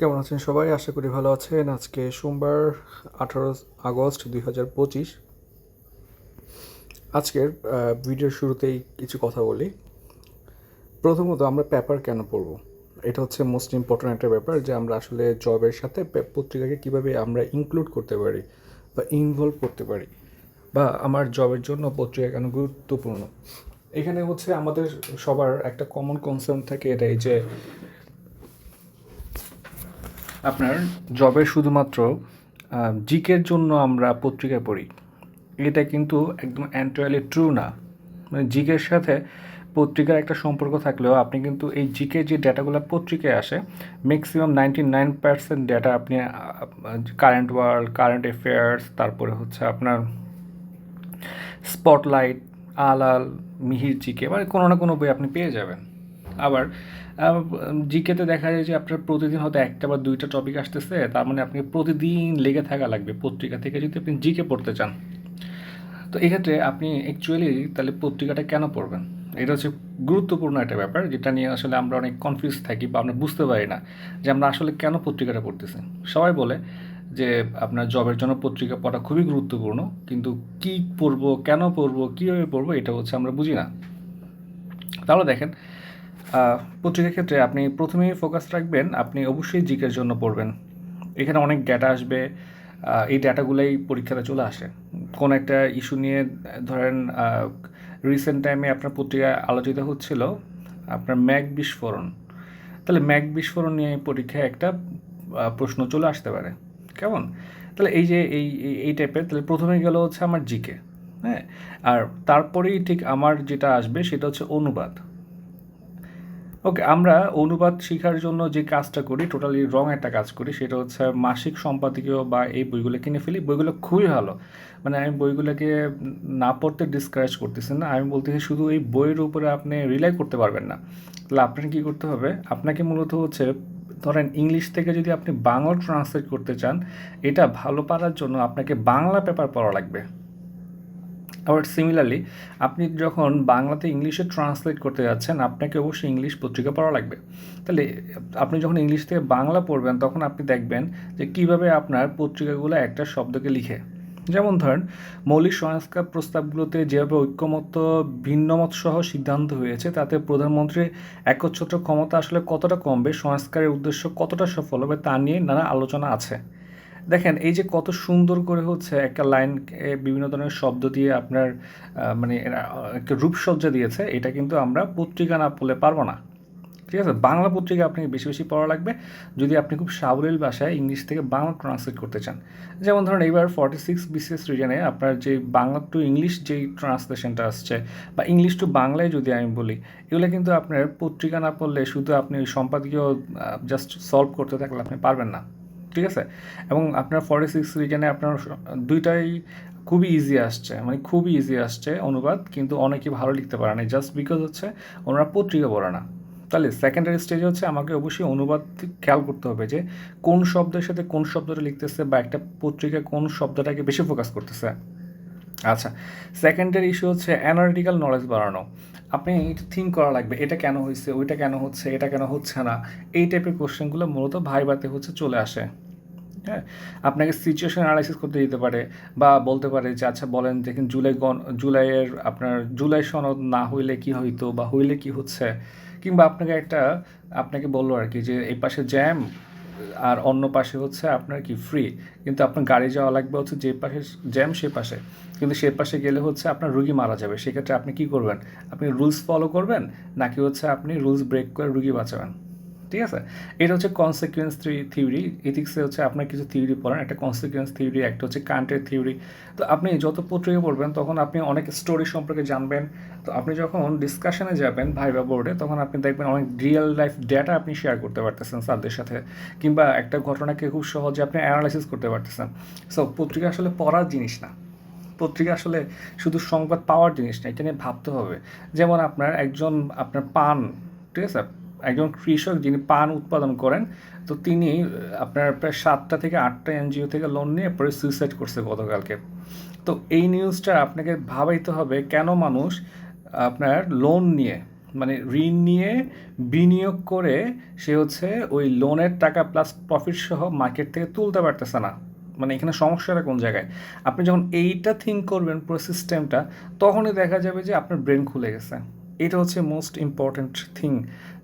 কেমন আছেন সবাই? আশা করি ভালো আছেন। আজকে সোমবার, আঠারো আগস্ট দুই হাজার পঁচিশ। আজকের ভিডিওর শুরুতেই কিছু কথা বলি। প্রথমত আমরা পেপার কেন পড়ব? এটা হচ্ছে মোস্ট ইম্পর্ট্যান্ট একটা ব্যাপার যে আমরা আসলে জবের সাথে পত্রিকাকে কীভাবে আমরা ইনক্লুড করতে পারি বা ইনভলভ করতে পারি বা আমার জবের জন্য পত্রিকা কেন গুরুত্বপূর্ণ। এখানে হচ্ছে আমাদের সবার একটা কমন কনসার্ন থাকে এটাই যে আপনার জবের শুধুমাত্র জিকের জন্য আমরা পত্রিকা পড়ি। এটা কিন্তু একদম এন্টায়ারলি ট্রু না। মানে জিকের সাথে পত্রিকার একটা সম্পর্ক থাকলেও আপনি কিন্তু এই জিকে যে ডেটাগুলো পত্রিকায় আসে maximum ninety nine percent data আপনি কারেন্ট ওয়ার্ল্ড কারেন্ট অ্যাফেয়ার্স তারপরে হচ্ছে আপনার স্পটলাইট আলাল, মিহির জিকে মানে কোনো না কোনো বই আপনি পেয়ে যাবেন। আবার জিকেতে দেখা যায় যে আপনার প্রতিদিন হয়তো একটা বা দুইটা টপিক আসতেছে, তার মানে আপনি প্রতিদিন লেগে থাকা লাগবে পত্রিকা থেকে যদি আপনি জিকে পড়তে চান। তো এক্ষেত্রে আপনি অ্যাকচুয়ালি তাহলে পত্রিকাটা কেন পড়বেন? এটা হচ্ছে গুরুত্বপূর্ণ একটা ব্যাপার, যেটা নিয়ে আসলে আমরা অনেক কনফিউজ থাকি বা আমরা বুঝতে পারি না যে আমরা আসলে কেন পত্রিকাটা পড়তেছি। সবাই বলে যে আপনার জবের জন্য পত্রিকা পড়া খুবই গুরুত্বপূর্ণ, কিন্তু কি পড়ব, কেন পড়ব, কীভাবে পড়ব, এটা হচ্ছে আমরা বুঝি না। তাহলে দেখেন পত্রিকার ক্ষেত্রে আপনি প্রথমেই ফোকাস রাখবেন, আপনি অবশ্যই জিকের জন্য পড়বেন। এখানে অনেক ডেটা আসবে এই ডেটাগুলোই পরীক্ষাতে চলে আসে। কোন একটা ইস্যু নিয়ে, ধরেন রিসেন্ট টাইমে আপনার পত্রিকায় আলোচিত হচ্ছিল, আপনার ম্যাক বিস্ফোরণ। তাহলে ম্যাক বিস্ফোরণ নিয়ে পরীক্ষায় একটা প্রশ্ন চলে আসতে পারে। কেমন? তাহলে এই যে, এই, এই- এই টাইপের তাহলে প্রথমে গেল হচ্ছে আমার জিকে হ্যাঁ? আর তারপরেই ঠিক আমার যেটা আসবে, সেটা হচ্ছে অনুবাদ। ওকে আমরা অনুবাদ শেখার জন্য যে কাজটা করি টোটালি রং একটা কাজ করি, সেটা হচ্ছে মাসিক সম্পাদকীয় বা এই বইগুলো কিনে ফেলি। বইগুলো খুবই ভালো। মানে আমি বইগুলোকে না পড়তে ডিসকারেজ করতেছি না। আমি বলতেছি শুধু এই বইয়ের উপরে আপনি রিলাই করতে পারবেন না। তাহলে আপনাকে কী করতে হবে? আপনাকে মূলত হচ্ছে, ধরেন ইংলিশ থেকে যদি আপনি বাংলা ট্রান্সলেট করতে চান, এটা ভালো পারার জন্য আপনাকে বাংলা পেপার পড়া লাগবে। আবার সিমিলারলি আপনি যখন বাংলাতে ইংলিশে ট্রান্সলেট করতে যাচ্ছেন, আপনাকে অবশ্যই ইংলিশ পত্রিকা পড়া লাগবে। তাহলে, আপনি যখন ইংলিশ থেকে বাংলা পড়বেন, তখন আপনি দেখবেন যে কীভাবে আপনার পত্রিকাগুলো একটা শব্দকে লিখে। যেমন ধরেন, মৌলিক সংস্কার প্রস্তাবগুলোতে যেভাবে ঐক্যমত্য, ভিন্নমত সহ সিদ্ধান্ত হয়েছে, তাতে প্রধানমন্ত্রীর একচ্ছত্র ক্ষমতা আসলে কতটা কমবে, সংস্কারের উদ্দেশ্য কতটা সফল হবে, তা নিয়ে নানা আলোচনা আছে। দেখেন, এই যে কত সুন্দর করে হচ্ছে একটা লাইন বিভিন্ন ধরনের শব্দ দিয়ে আপনার মানে একটা রূপসজ্জা দিয়েছে, এটা কিন্তু আমরা পত্রিকা না পড়লে পারব না। ঠিক আছে? বাংলা পত্রিকা আপনাকে বেশি বেশি পড়া লাগবে। যদি আপনি খুব সাবলীল ভাষায় ইংলিশ থেকে বাংলা ট্রান্সলেট করতে চান, যেমন ধরুন এইবার ফর্টি সিক্স বিসিএস রিজনে আপনার যে বাংলা টু ইংলিশ যেই ট্রান্সলেশনটা আসছে, বা ইংলিশ টু বাংলায় যদি আমি বলি, এগুলো কিন্তু আপনার পত্রিকা না পড়লে শুধু আপনি সম্পাদকীয় জাস্ট সলভ করতে থাকলে আপনি পারবেন না। ঠিক আছে? এবং আপনার ফর্টি সিক্স রিজনে আপনার দুইটাই খুবই ইজি আসছে মানে খুবই ইজি আসছে অনুবাদ, কিন্তু অনেকে ভালো লিখতে পারে না। জাস্ট বিকজ হচ্ছে ওনারা পত্রিকা পড়ে না। তাহলে সেকেন্ডারি স্টেজে হচ্ছে আমাকে অবশ্যই অনুবাদ খেয়াল করতে হবে যে কোন শব্দের সাথে কোন শব্দটা লিখতেছে বা একটা পত্রিকা কোন শব্দটাকে বেশি ফোকাস করতেছে। আচ্ছা সেকেন্ডের ইস্যু হচ্ছে অ্যানালিটিক্যাল নলেজ বাড়ানো। আপনি থিঙ্ক করা লাগবে, এটা কেন হয়েছে ওইটা কেন হচ্ছে, এটা কেন হচ্ছে না, এই টাইপের কোশ্চেনগুলো মূলত ভাইবাতে হচ্ছে চলে আসে। হ্যাঁ আপনাকে সিচুয়েশন অ্যানালাইসিস করতে দিতে পারে বা বলতে পারে যে আচ্ছা বলেন দেখেন জুলাই গণ, জুলাইয়ের আপনার, জুলাই সনদ না হইলে কি হইতো বা হইলে কি হচ্ছে? কিংবা আপনাকে একটা, আপনাকে বলল আর কি যে, এই পাশে জ্যাম আর অন্য পাশে হচ্ছে আপনার কি ফ্রি কিন্তু আপনার গাড়ি যাওয়া লাগবে হচ্ছে যে পাশে, জ্যাম সে পাশে। কিন্তু সে পাশে গেলে হচ্ছে আপনার রুগী মারা যাবে। সেক্ষেত্রে আপনি কি করবেন? আপনি রুলস ফলো করবেন? নাকি হচ্ছে আপনি রুলস ব্রেক করে রুগী বাঁচাবেন? ঠিক আছে? এটা হচ্ছে কনসিকুয়েন্স থ্রি থিওরি ইথিক্সে হচ্ছে আপনার কিছু থিওরি পড়েন। একটা কনসিকুয়েন্স থিওরি একটা হচ্ছে কান্টের থিওরি তো আপনি যত পত্রিকা পড়বেন তখন আপনি অনেক স্টোরি সম্পর্কে জানবেন। তো আপনি যখন ডিসকাশনে যাবেন ভাইবা বোর্ডে তখন আপনি দেখবেন অনেক রিয়েল লাইফ ডেটা আপনি শেয়ার করতে পারতেছেন স্যারদের সাথে। কিংবা একটা ঘটনাকে খুব সহজে আপনি অ্যানালাইসিস করতে পারতেছেন। সো পত্রিকা আসলে পড়ার জিনিস না। পত্রিকা আসলে শুধু সংবাদ পাওয়ার জিনিস না, এটা নিয়ে ভাবতে হবে। যেমন আপনার একজন, আপনার পান, ঠিক আছে? একজন কৃষক যিনি পান উৎপাদন করেন, তো তিনি আপনার প্রায় সাতটা থেকে আটটা এনজিও থেকে লোন নিয়ে পরে সুইসাইড করছে গতকালকে। তো এই নিউজটা আপনাকে ভাবাইতে হবে কেন মানুষ আপনার লোন নিয়ে মানে ঋণ নিয়ে বিনিয়োগ করে সে হচ্ছে ওই লোনের টাকা প্লাস প্রফিট সহ মার্কেট থেকে তুলতে পারতেছে না। মানে এখানে সমস্যাটা কোন জায়গায়? আপনি যখন এইটা থিঙ্ক করবেন পুরো সিস্টেমটা তখনই দেখা যাবে যে আপনার ব্রেন খুলে গেছে। এটা হচ্ছে মোস্ট ইম্পর্ট্যান্ট থিং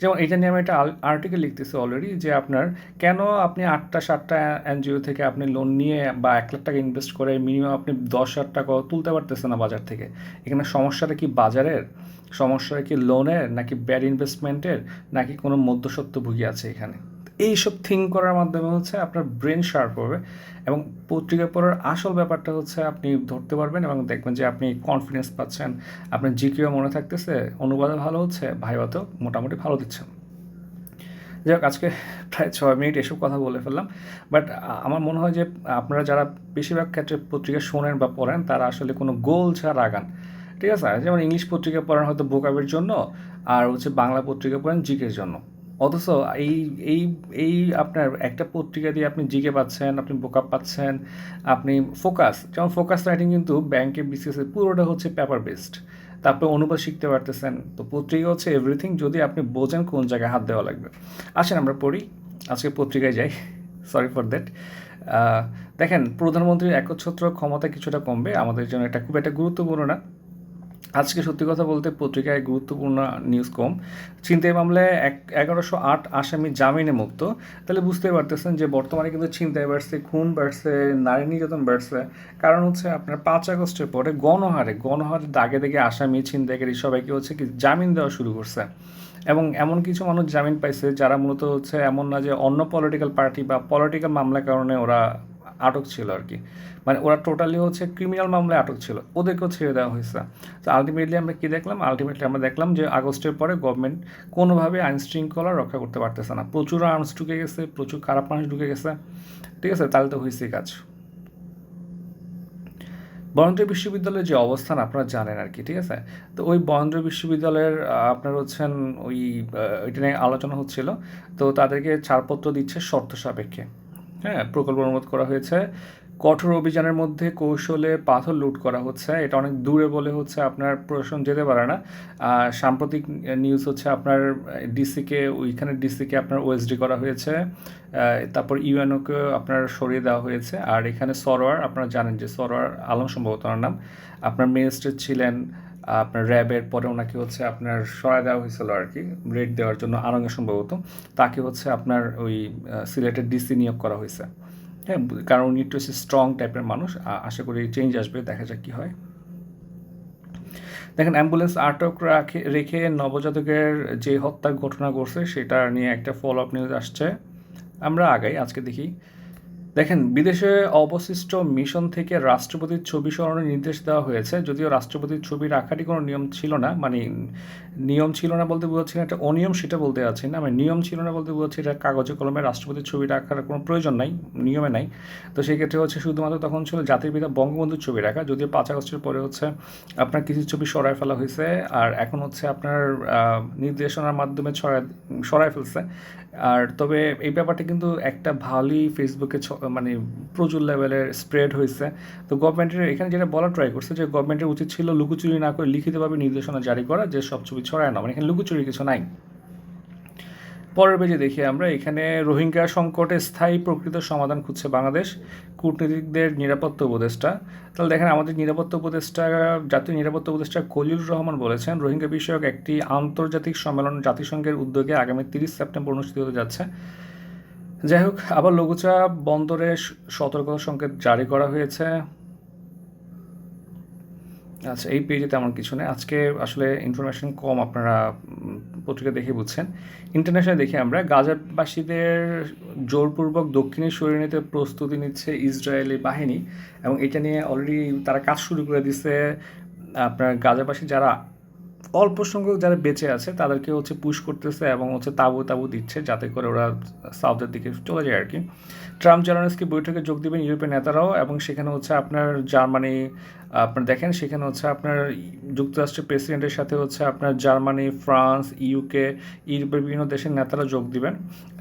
যেমন এটা নিয়ে আমি একটা আর্টিকেল লিখতেছি অলরেডি যে আপনার কেন আপনি আটটা সাতটা এনজিও থেকে আপনি লোন নিয়ে বা এক লাখ টাকা ইনভেস্ট করে মিনিমাম আপনি দশ হাজার টাকা তুলতে পারতেছেন না বাজার থেকে? এখানে সমস্যাটা কি বাজারের? সমস্যাটা কি লোনের নাকি ব্যাড ইনভেস্টমেন্টের নাকি কোনো মধ্যসত্ত্বভোগী আছে এখানে? এইসব থিঙ্ক করার মাধ্যমে হচ্ছে আপনার ব্রেন শার্প হবে এবং পত্রিকা পড়ার আসল ব্যাপারটা হচ্ছে আপনি ধরতে পারবেন এবং দেখবেন যে আপনি কনফিডেন্স পাচ্ছেন। আপনার জিকিও মনে থাকতেছে, অনুবাদে ভালো হচ্ছে ভাইবাতেও মোটামুটি ভালো দিচ্ছেন। যাই হোক, আজকে প্রায় ছয় মিনিট এসব কথা বলে ফেললাম। বাট আমার মনে হয় যে আপনারা যারা বেশিরভাগ ক্ষেত্রে পত্রিকা শোনেন বা পড়েন, তারা আসলে কোনো গোল ছাড়া আগান ঠিক আছে? যেমন ইংলিশ পত্রিকা পড়েন হয়তো বোকাবের জন্য, আর হচ্ছে বাংলা পত্রিকা পড়েন জিকের জন্য। অথচ এই এই এই আপনার একটা পত্রিকা দিয়ে আপনি জিকে পাচ্ছেন, আপনি বোকাপ পাচ্ছেন, আপনি ফোকাস, যেমন ফোকাস রাইটিং কিন্তু ব্যাংকে, বিসিএসে পুরোটা হচ্ছে পেপার বেসড তারপরে অনুবাদ শিখতে পারতেছেন, তো পত্রিকা হচ্ছে এভরিথিং যদি আপনি বোঝেন কোন জায়গায় হাত দেওয়া লাগবে। আসেন আমরা পড়ি, আজকে পত্রিকায় যাই সরি ফর দ্যাট দেখেন, প্রধানমন্ত্রীর একচ্ছত্র ক্ষমতা কিছুটা কমবে, আমাদের জন্য এটা খুব একটা গুরুত্বপূর্ণ না। আজকে সত্যি কথা বলতে পত্রিকায় গুরুত্বপূর্ণ নিউজ কম। ছিনতাই মামলায় এক, এগারোশো আট আসামি জামিনে মুক্ত। তাহলে বুঝতে পারতেছেন যে বর্তমানে কিন্তু ছিনতাই বাড়ছে, খুন বাড়ছে, নারী নির্যাতন বাড়ছে। কারণ হচ্ছে আপনার পাঁচ আগস্টের পরে গণহারে গণহারে দাগে দাগে আসামি, ছিনতাইকারী সবাইকে হচ্ছে কি জামিন দেওয়া শুরু করছে। এবং এমন কিছু মানুষ জামিন পাইছে যারা মূলত হচ্ছে এমন না যে অন্য পলিটিক্যাল পার্টি বা পলিটিক্যাল মামলার কারণে ওরা আটক ছিল আর কি। মানে ওরা টোটালি হচ্ছে ক্রিমিনাল মামলায় আটক ছিল। ওদেরকেও ছেড়ে দেওয়া হয়েছে। তো আলটিমেটলি আমরা কী দেখলাম? আলটিমেটলি আমরা দেখলাম যে আগস্টের পরে গভর্নমেন্ট কোনোভাবে আইন শৃঙ্খলা রক্ষা করতে পারতেছে না। প্রচুর আর্মস ঢুকে গেছে, প্রচুর খারাপ মানুষ ঢুকে গেছে। ঠিক আছে? তাহলে তো হয়েছে কাজ। বরেন্দ্র বিশ্ববিদ্যালয়ের যে অবস্থান আপনারা জানেন আর কি, ঠিক আছে? তো ওই বরেন্দ্র বিশ্ববিদ্যালয়ের আপনার হচ্ছেন ওই এটা নিয়ে আলোচনা হচ্ছিল। তো তাদেরকে ছাড়পত্র দিচ্ছে শর্ত সাপেক্ষে। হ্যাঁ প্রকল্প অনুমোদ করা হয়েছে। কঠোর অভিযানের মধ্যে কৌশলে পাথর লুট করা হচ্ছে। এটা অনেক দূরে বলে হচ্ছে আপনার প্রশাসন যেতে পারে না। সাম্প্রতিক নিউজ হচ্ছে আপনার ডিসিকে, ওইখানে ডিসিকে আপনার ওএসডি করা হয়েছে। তারপর ইউএনওকে আপনার সরিয়ে দেওয়া হয়েছে। আর এখানে সরোয়ার, আপনারা জানেন যে সরোয়ার আলম সম্ভবত নাম। আপনার মিনিস্টার ছিলেন আপনার র্যাবের পরে ওনাকে হচ্ছে আপনার সরাই দেওয়া হয়েছিল আর কি রেট দেওয়ার জন্য আরঙ্গে সম্ভবত। তাকে হচ্ছে আপনার ওই সিলেটের ডিসি নিয়োগ করা হয়েছে। হ্যাঁ কারণ উনি একটু স্ট্রং টাইপের মানুষ আশা করি চেঞ্জ আসবে, দেখা যাক কী হয়। দেখেন অ্যাম্বুলেন্স আটক রাখে, রেখে নবজাতকের যে হত্যার ঘটনা ঘটছে, সেটা নিয়ে একটা ফলো আপ নিউজ আসছে। আমরা আগাই, আজকে দেখি। দেখেন, বিদেশে অবশিষ্ট মিশন থেকে রাষ্ট্রপতির ছবি সরানোর নির্দেশ দেওয়া হয়েছে, যদিও রাষ্ট্রপতির ছবি রাখারই কোনো নিয়ম ছিল না মানে নিয়ম ছিল না বলতে বোঝাচ্ছি না, একটা অনিয়ম সেটা বলতে যাচ্ছি না মানে নিয়ম ছিল না বলতে বোঝাচ্ছি, এটা কাগজে কলমে রাষ্ট্রপতির ছবি রাখার কোনো প্রয়োজন নাই, নিয়মে নাই। তো সেই ক্ষেত্রে হচ্ছে শুধুমাত্র তখন ছিল জাতির পিতা বঙ্গবন্ধুর ছবি রাখা, যদিও পাঁচ আগস্টের পরে হচ্ছে আপনার কিছু ছবি সরাই ফেলা হয়েছে, আর এখন হচ্ছে আপনার নির্দেশনার মাধ্যমে ছড়ায় সরাই ফেলছে। আর তবে এই ব্যাপারটা কিন্তু একটা ভালোই ফেসবুকে মানে প্রচুর লেভেলের স্প্রেড হয়েছে। তো গভর্নমেন্টের এখানে যেটা বলা ট্রাই করছে যে গভর্নমেন্টের উচিত ছিল লুকোচুরি না করে লিখিতভাবে নির্দেশনা জারি করা, যে সব ছবি ছড়ায় না মানে এখানে লুকোচুরি কিছু নাই। পরের পেজে দেখি আমরা, এখানে রোহিঙ্গা সংকটে স্থায়ী প্রকৃত সমাধান খুঁজছে বাংলাদেশ, কূটনীতিকদের নিরাপত্তা উপদেষ্টা। তাহলে দেখেন, আমাদের নিরাপত্তা উপদেষ্টা, জাতীয় নিরাপত্তা উপদেষ্টা কলিউর রহমান বলেছেন, রোহিঙ্গা বিষয়ক একটি আন্তর্জাতিক সম্মেলন জাতিসংঘের উদ্যোগে আগামী তিরিশ সেপ্টেম্বর অনুষ্ঠিত হতে যাচ্ছে। যাই হোক, আবার লঘুচা বন্দরে সতর্কতা সংকেত জারি করা হয়েছে। আচ্ছা এই পেজে তেমন কিছু নেই। আজকে আসলে ইনফরমেশন কম আপনারা পত্রিকা দেখে বুঝছেন। ইন্টারন্যাশনাল দেখে আমরা। গাজাবাসীদের জোরপূর্বক দক্ষিণে সরিয়ে নিতে প্রস্তুতি নিচ্ছে ইসরায়েলি বাহিনী এবং এটা নিয়ে অলরেডি তারা কাজ শুরু করে দিছে। আপনার গাজাবাসী যারা অল্প সংখ্যক যারা বেঁচে আছে, তাদেরকে হচ্ছে পুশ করতেছে এবং হচ্ছে তাবু তাবু দিচ্ছে যাতে করে ওরা সাউথের দিকে চলে যায় আর কি ট্রাম্প জারানস্কি বৈঠকে যোগ দেবেন ইউরোপীয় নেতারাও এবং সেখানে হচ্ছে আপনার জার্মানি, আপনার দেখেন সেখানে হচ্ছে আপনার যুক্তরাষ্ট্রের প্রেসিডেন্টের সাথে হচ্ছে আপনার জার্মানি ফ্রান্স ইউকে ইউরোপের বিভিন্ন দেশের নেতারা যোগ দিবেন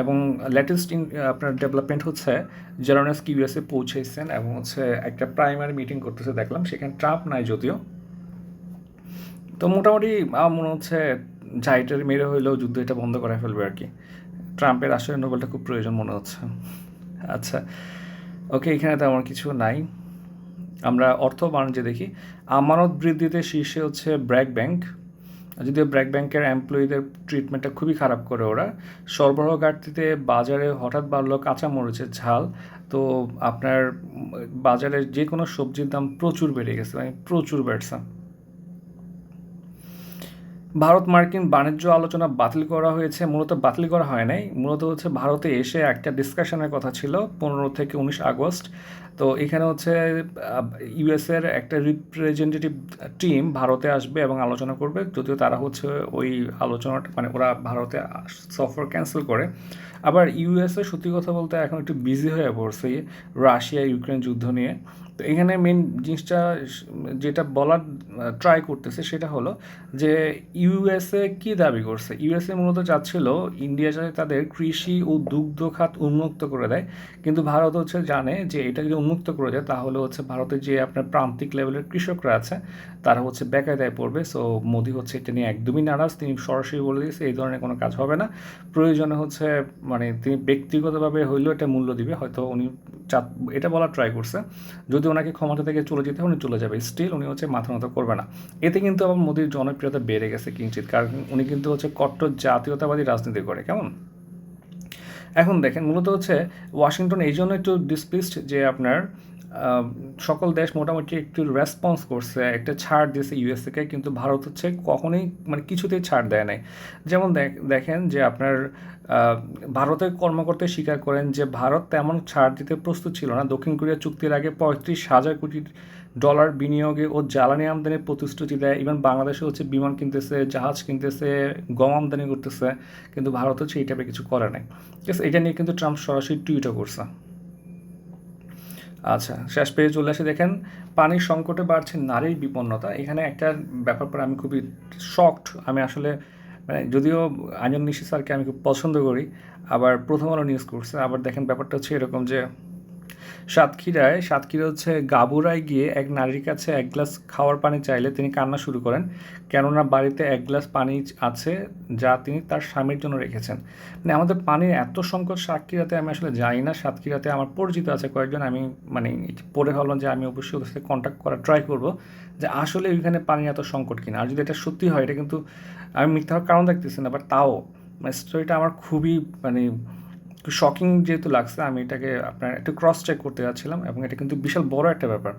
এবং লেটেস্ট ইন আপনার ডেভেলপমেন্ট হচ্ছে জারানস্কি ইউএসএ পৌঁছেছেন এবং হচ্ছে একটা প্রাইমারি মিটিং করতেছে, দেখলাম। সেখানে ট্রাম্প নাই যদিও। তো মোটামুটি আমার মনে হচ্ছে জাইটের মেরে হইলেও যুদ্ধ এটা বন্ধ করে ফেলবে আর কি। ট্রাম্পের আসলে নোবেলটা খুব প্রয়োজন মনে হচ্ছে। আচ্ছা ওকে, এখানে তো আমার কিছু নাই। আমরা অর্থ বাণিজ্যে দেখি। আমানত বৃদ্ধিতে শীর্ষে হচ্ছে ব্র্যাক ব্যাংক। যদিও ব্র্যাক ব্যাংকের এমপ্লয়ীদের ট্রিটমেন্টটা খুবই খারাপ করে ওরা। সরবরাহ ঘাটতিতে বাজারে হঠাৎ বাড়লো কাঁচা মরিচের ঝাল। তো আপনার বাজারে যে কোনো সবজির দাম প্রচুর বেড়ে গেছে। মানে প্রচুর বেড়েছে। ভারত মার্কিন বাণিজ্য আলোচনা বাতিল করা হয়েছে। মূলত বাতিল করা হয় নাই। মূলত হচ্ছে ভারতে এসে একটা ডিসকাশনের কথা ছিল, পনেরো থেকে উনিশ আগস্ট। তো এখানে হচ্ছে ইউএসের একটা রিপ্রেজেন্টেটিভ টিম ভারতে আসবে এবং আলোচনা করবে। যদিও তারা হচ্ছে ওই আলোচনাটা মানে ওরা ভারতে সফর ক্যান্সেল করে। আবার ইউএসএ সত্যি কথা বলতে এখন একটু বিজি হয়ে পড়ছে রাশিয়া, ইউক্রেন যুদ্ধ নিয়ে। তো এখানে মেন জিনিসটা, যেটা বলার ট্রাই করতেছে সেটা হলো যে ইউএসএ কি দাবি করছে? ইউএসএ মূলত চাচ্ছিল ইন্ডিয়া যাতে তাদের কৃষি ও দুগ্ধ খাত উন্মুক্ত করে দেয়। কিন্তু ভারত হচ্ছে জানে যে এটা যদি উন্মুক্ত করে দেয়, তাহলে হচ্ছে ভারতের যে আপনার প্রান্তিক লেভেলের কৃষকরা আছে, তারা হচ্ছে বেকায়দায় পড়বে। সো মোদি হচ্ছে এটা নিয়ে একদমই নারাজ। তিনি সরাসরি বলে দিয়েছে, এই ধরনের কোনো কাজ হবে না। প্রয়োজনে হচ্ছে মানে তিনি ব্যক্তিগতভাবে হইলেও এটা মূল্য দিবে। হয়তো উনি চা- এটা বলার ট্রাই করছে। যদি ওনাকে ক্ষমতা থেকে চলে যেতে উনি চলে যাবে। স্টিল উনি হচ্ছে মাথা নত করবে না। এতে কিন্তু আবার মোদির জনপ্রিয়তা বেড়ে গেছে কিঞ্চিত কারণ উনি কিন্তু হচ্ছে কট্টর জাতীয়তাবাদী রাজনীতি করে। কেমন? এখন দেখেন, মূলত হচ্ছে ওয়াশিংটন এই জন্য একটু ডিসপ্লিসড যে আপনার সকল দেশ মোটামুটি একটু রেসপন্স করছে, একটা ছাড় দিয়েছে ইউএসএকে কিন্তু ভারত হচ্ছে কখনোই মানে কিছুতেই ছাড় দেয় নাই। যেমন দেখ- দেখেন যে আপনার ভারতের কর্মকর্তা স্বীকার করেন যে ভারত তেমন ছাড় দিতে প্রস্তুত ছিল না। দক্ষিণ কোরিয়া চুক্তির আগে পঁয়ত্রিশ হাজার কোটি ডলার বিনিয়োগে ও জ্বালানি আমদানি প্রতিশ্রুতি দেয়। ইভেন বাংলাদেশে হচ্ছে বিমান কিনতেছে, জাহাজ কিনতেছে, গম আমদানি করতেছে, কিন্তু ভারত হচ্ছে এই টাইপের কিছু করে নাই। ঠিক আছে এটা নিয়ে কিন্তু ট্রাম্প সরাসরি টুইটও করছে। আচ্ছা শেষ পেয়ে চলে আসে, দেখেন পানির সংকটে বাড়ছে নারীর বিপন্নতা। এখানে একটা ব্যাপার পর আমি খুবই শকড আমি আসলে মানে যদিও আঞ্জন নিশি স্যারকে আমি খুব পছন্দ করি, আবার প্রথম আলো নিউজ করছে, আবার দেখেন ব্যাপারটা হচ্ছে এরকম যে সাতক্ষীরায়, সাতক্ষীরা হচ্ছে গাবুরায় গিয়ে এক নারীর কাছে এক গ্লাস খাওয়ার পানি চাইলে তিনি কান্না শুরু করেন। কেননা বাড়িতে এক গ্লাস পানি আছে যা তিনি তার স্বামীর জন্য রেখেছেন। মানে আমাদের পানির এত সংকট সাতক্ষীরাতে আমি আসলে জানি না। সাতক্ষীরাতে আমার পরিচিত আছে কয়েকজন। আমি মানে পড়ে ভাবলাম যে আমি অবশ্যই ওদের সাথে কন্ট্যাক্ট করার ট্রাই করব যে আসলে ওইখানে পানির এত সংকট কিনা। আর যদি এটা সত্যি হয়, এটা কিন্তু আমি মিথ্যা কারণ দেখতেছি না বাট তাও মানে স্টোরিটা আমার খুবই মানে একটু শকিং যেহেতু লাগছে, আমি এটাকে আপনার একটু ক্রস চেক করতে যাচ্ছিলাম এবং এটা কিন্তু বিশাল বড় একটা ব্যাপার।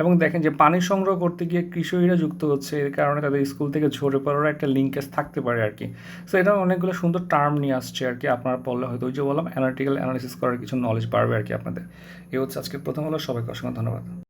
এবং দেখেন যে পানি সংগ্রহ করতে গিয়ে কৃষকরা যুক্ত হচ্ছে, এর কারণে তাদের স্কুল থেকে ঝরে পড়ার একটা লিঙ্কেজ থাকতে পারে আর কি। সো এটা অনেকগুলো সুন্দর টার্ম নিয়ে আসছে আর কি, আপনার পড়লে হয়তো ওই যে বললাম অ্যানালিটিক্যাল অ্যানালিসিস করার কিছু নলেজ বাড়বে আর কি আপনাদের। এই হচ্ছে আজকে প্রথম হলো, সবাইকে অসংখ্য ধন্যবাদ।